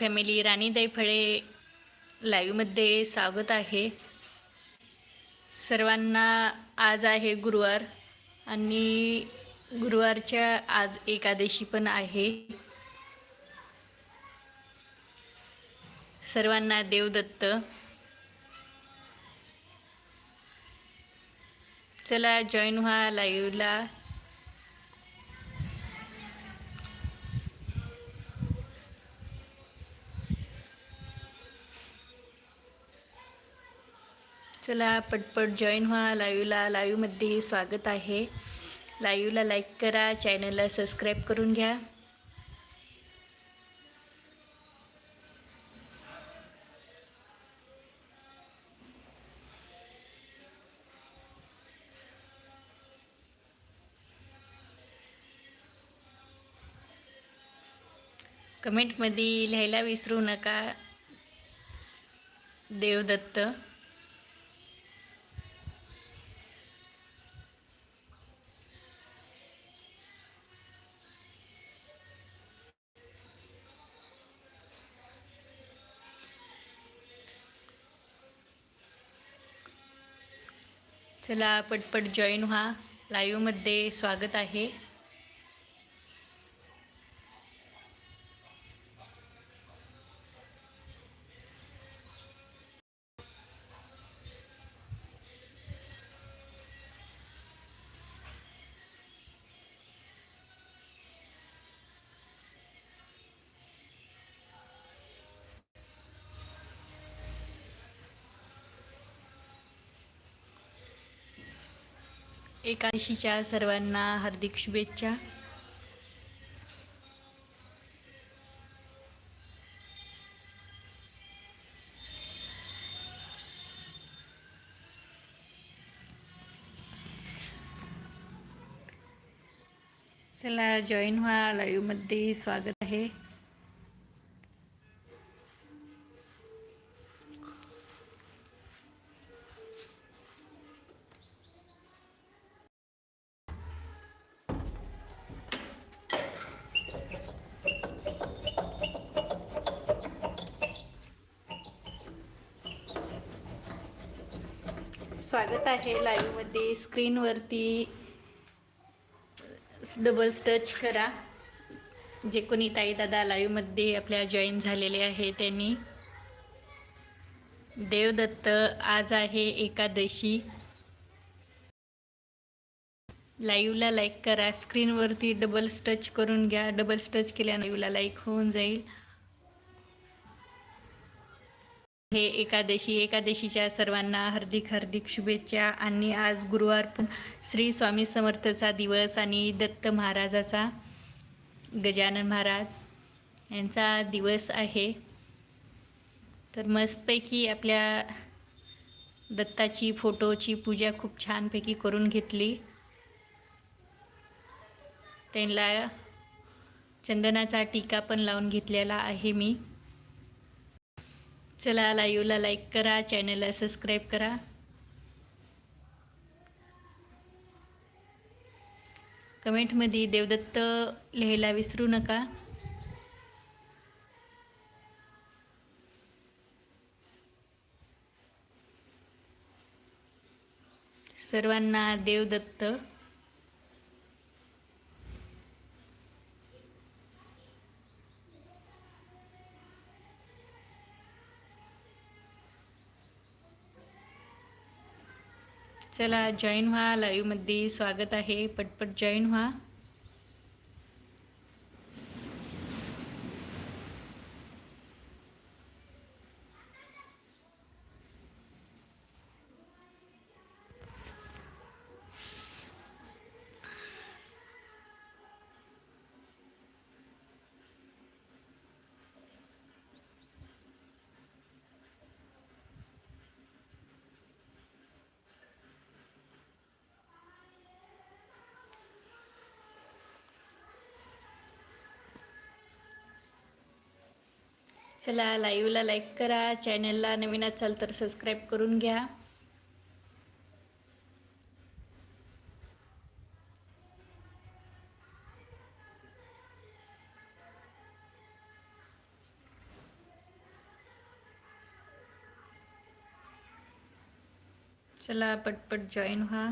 Family राणीदाई फळे लाईव्हमध्ये स्वागत आहे. सर्वांना आज आहे गुरुवार आणि गुरुवारच्या आज एकादशी पण आहे. सर्वांना देवदत्त. चला जॉईन व्हा लाईव्हला चला पटपट जॉईन व्हा. लाईव्हला लाईव्हमध्ये स्वागत आहे. लाईव्हला लाईक करा चॅनलला सबस्क्राईब करून घ्या. कमेंटमध्ये लिहायला विसरू नका. देवदत्त. चला पटपट जॉईन व्हा. लाईव्हमध्ये स्वागत आहे. एकादशीच्या सर्वांना हार्दिक शुभेच्छा. चला जॉईन व्हा लाईव्हमध्ये स्वागत आहे. स्वागत आहे लाईव्हमध्ये स्क्रीनवरती डबल टच करा. जे कोणी ताई दादा लाईव्हमध्ये आपल्या जॉईन झालेले आहे त्यांनी. देवदत्त आज आहे एकादशी. लाईव्हला लाईक करा. स्क्रीनवरती डबल टच करून घ्या. डबल टच केल्या लाईव्हला लाईक होऊन जाईल. हे एकादशी एकादशीच्या सर्वांना हार्दिक हार्दिक शुभेच्छा. आणि आज गुरुवार पण श्री स्वामी समर्थचा दिवस आणि दत्त महाराजाचा गजानन महाराज यांचा दिवस आहे. तर मस्तपैकी आपल्या दत्ताची फोटोची पूजा खूप छानपैकी करून घेतली. त्यांना चंदनाचा टीका पण लावून घेतलेला आहे मी. चला लाईव्हला लाईक करा चॅनलला सबस्क्राईब करा. कमेंटमध्ये देवदत्त लिहायला विसरू नका. सर्वांना देवदत्त. चला जॉईन व्हा लाईव्हमध्ये स्वागत आहे. पटपट जॉईन व्हा. चला लाईव्हला लाईक करा चॅनलला नवीन असाल तर सबस्क्राईब करून घ्या. चला पटपट जॉईन व्हा.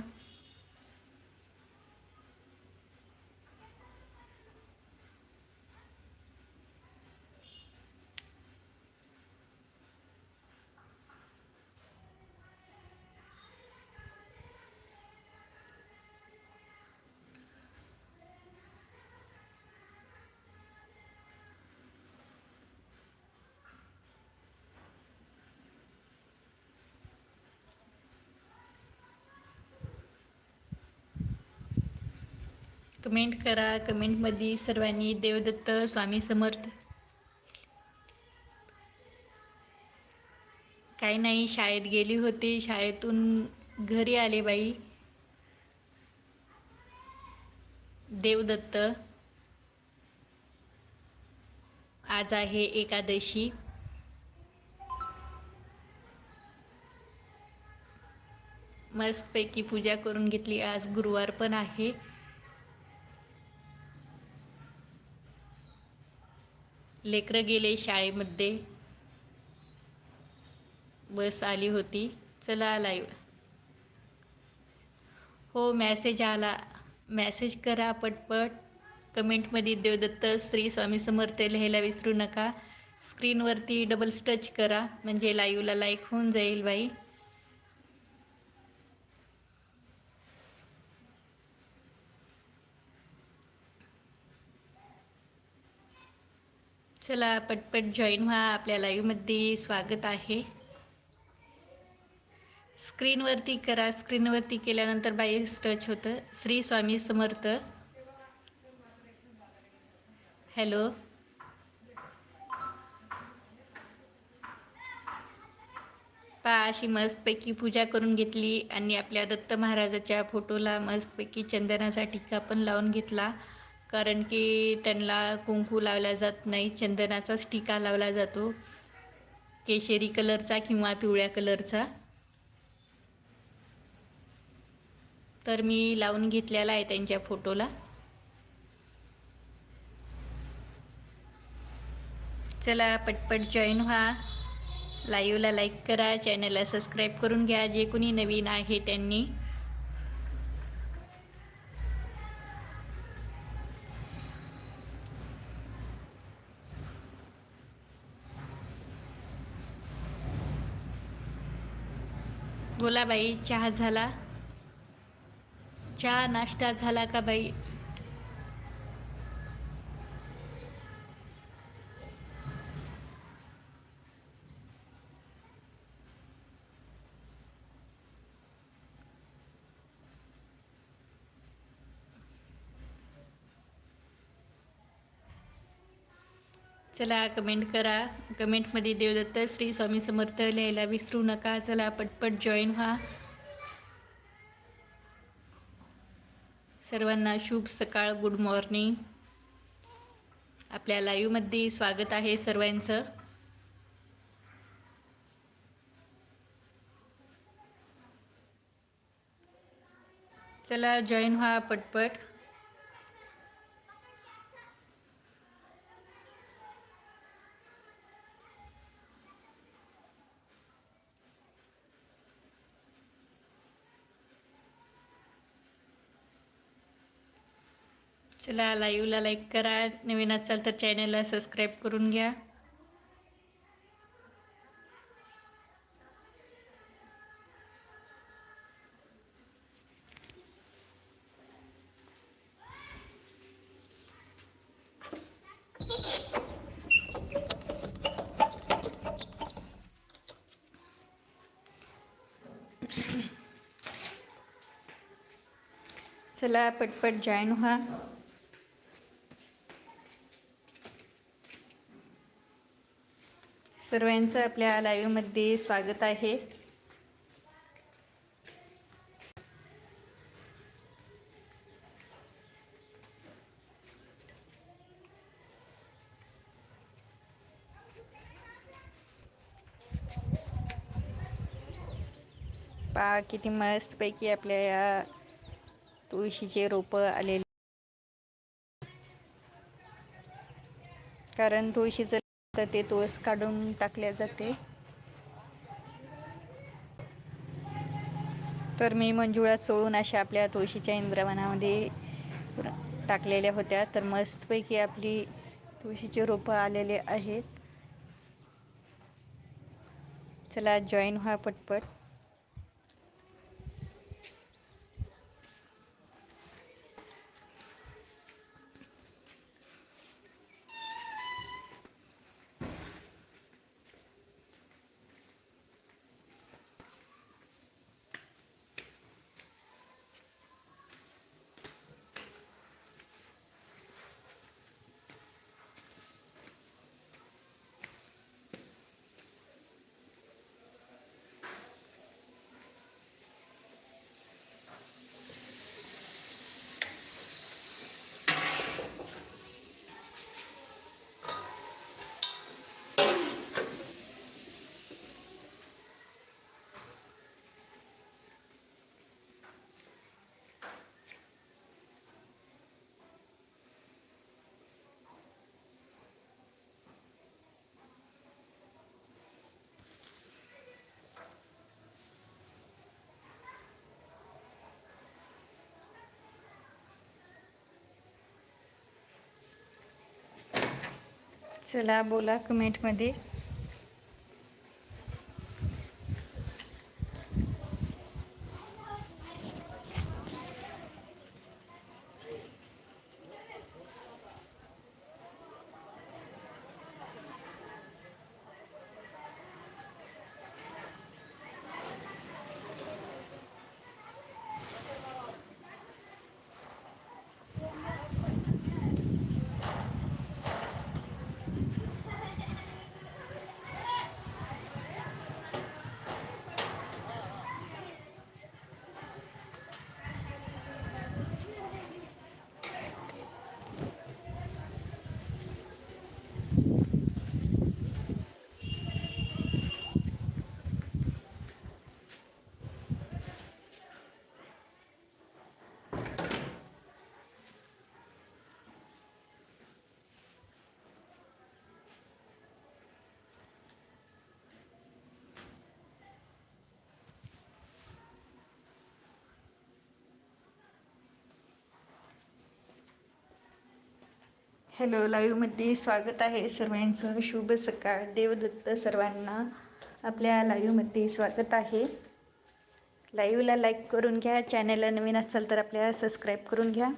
कमेंट करा. कमेंटमध्ये सर्वांनी देवदत्त स्वामी समर्थ. काही नाही शाळेत गेली होती. शाळेतून घरी आले बाई. देवदत्त. आज आहे एकादशी. मस्तपैकी पूजा करून घेतली. आज गुरुवार पण आहे. लेकरं गेले शाळेमध्ये. बस आली होती. चला लाईव्ह हो मॅसेज आला. मॅसेज करा पटपट. कमेंटमध्ये देवदत्त श्री स्वामी समर्थ लिहायला विसरू नका. स्क्रीनवरती डबल स्टच करा. म्हणजे लाईव्हला लाईक होऊन जाईल बाई. चला पटपट जॉईन व्हा. आपल्या लाईव्हमध्ये स्वागत आहे. स्क्रीनवरती करा. स्क्रीनवरती केल्यानंतर बाई टच होतं. श्री स्वामी समर्थ. हॅलो पा अशी मस्तपैकी पूजा करून घेतली आणि आपल्या दत्त महाराजाच्या फोटोला मस्तपैकी चंदनाचा टिक्का पण लावून घेतला. कारण की त्यांना कुंकू लावला जात नाही चंदनाचाच टीका लावला जातो केशरी कलरचा किंवा पिवळ्या कलरचा. तर मी लावून घेतलेला आहे त्यांच्या फोटोला. चला पटपट जॉईन व्हा. लाईव्हला लाईक करा चॅनलला सबस्क्राईब करून घ्या जे कोणी नवीन आहे त्यांनी. बोला बाई चहा झाला? चहा नाश्ता झाला का बाई? चला कमेंट करा. कमेंट्समध्ये देवदत्त श्री स्वामी समर्थ लिहायला विसरू नका. चला पटपट जॉईन व्हा. सर्वांना शुभ सकाळ गुड मॉर्निंग आपल्या लाईव्हमध्ये स्वागत आहे सर्वांचं. चला जॉईन व्हा पटपट. चला लाईव्हला लाईक करा. नवीन असाल तर चॅनलला सबस्क्राईब करून घ्या. चला पटपट जॉईन व्हा. सर्वांचं आपल्या लाईव्हमध्ये स्वागत आहे. पा किती मस्तपैकी आपल्या या तुळशीचे रोपं आलेले. कारण तुळशीचं तर ते तुळस काढून टाकल्या जाते. तर मी मंजुळा चोळून अशा आपल्या तुळशीच्या इंद्रवनामध्ये टाकलेल्या होत्या. तर मस्तपैकी आपली तुळशीचे रोपं आलेले आहेत. चला जॉईन व्हा पटपट. चला बोला कमेंटमध्ये हॅलो लाईव्हमध्ये स्वागत आहे सर्वांचं. शुभ सकाळ. देवदत्त सर्वांना आपल्या लाईव्हमध्ये स्वागत आहे. लाईव्हला लाईक करून घ्या. चॅनलला नवीन असाल तर आपल्याला सबस्क्राईब करून घ्या.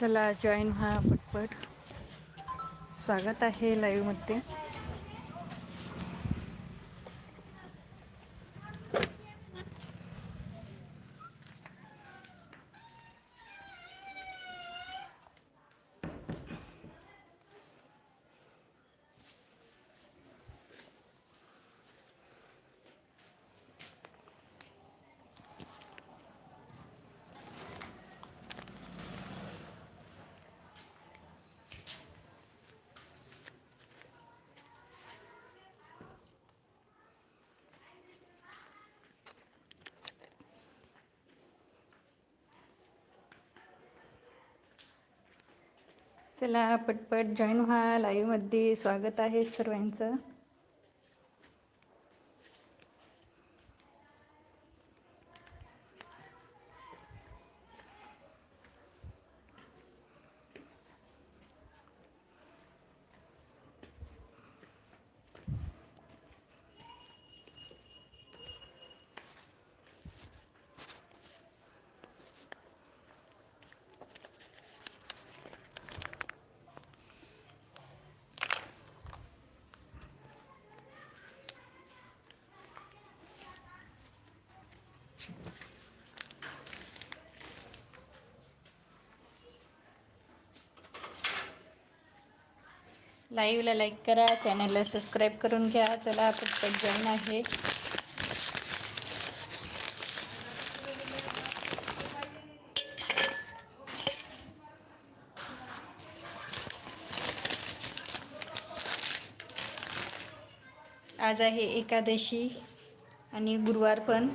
चला जॉईन व्हा पटपट. स्वागत आहे लाईव्हमध्ये चला पटपट जॉईन व्हा. लाईव्हमध्ये स्वागत आहे सर्वांचं. लाईव्हला लाईक करा चॅनलला सबस्क्राईब करून घ्या. चला पटपट जॉईन आहे. आज आहे एकादशी आणि गुरुवार पण.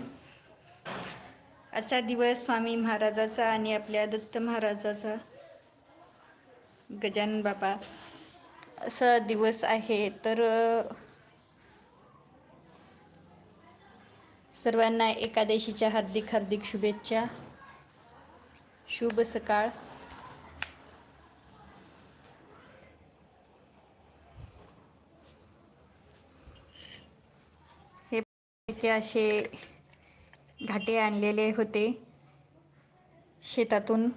आजचा दिवस स्वामी महाराजाचा आणि आपल्या दत्त महाराजाचा. गजानन बाबा असा दिवस आहे तर सर्वांना एकादशीच्या हार्दिक हार्दिक शुभेच्छा. शुभ सकाळ. हे असे घाटे आणलेले होते शेतातून.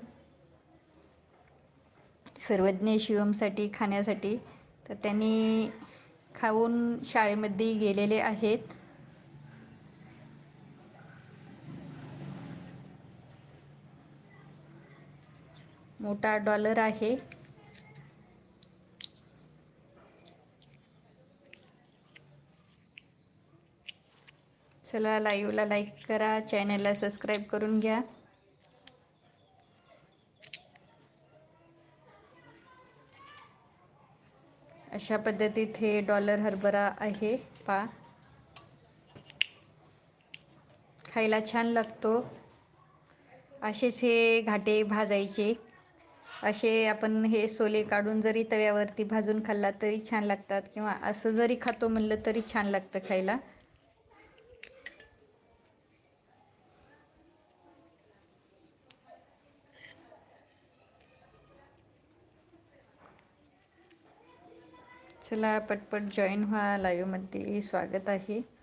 सर्वज्ञ शिवमसाठी खाण्यासाठी. तर त्यांनी खाऊन शाळेमध्ये गेलेले आहेत. मोठा डॉलर आहे. चला लाईव्हला लाईक करा चॅनलला सबस्क्राईब करून घ्या. अशा पद्धतीत हे डॉलर हरभरा आहे पा खायला छान लागतो. असेच हे घाटे भाजायचे. असे आपण हे सोले काढून जरी तव्यावरती भाजून खाल्ला तरी छान लागतात किंवा असं जरी खातो म्हणलं तरी छान लागतं खायला. चला पटपट जॉईन व्हा. लाईव्हमध्ये स्वागत आहे.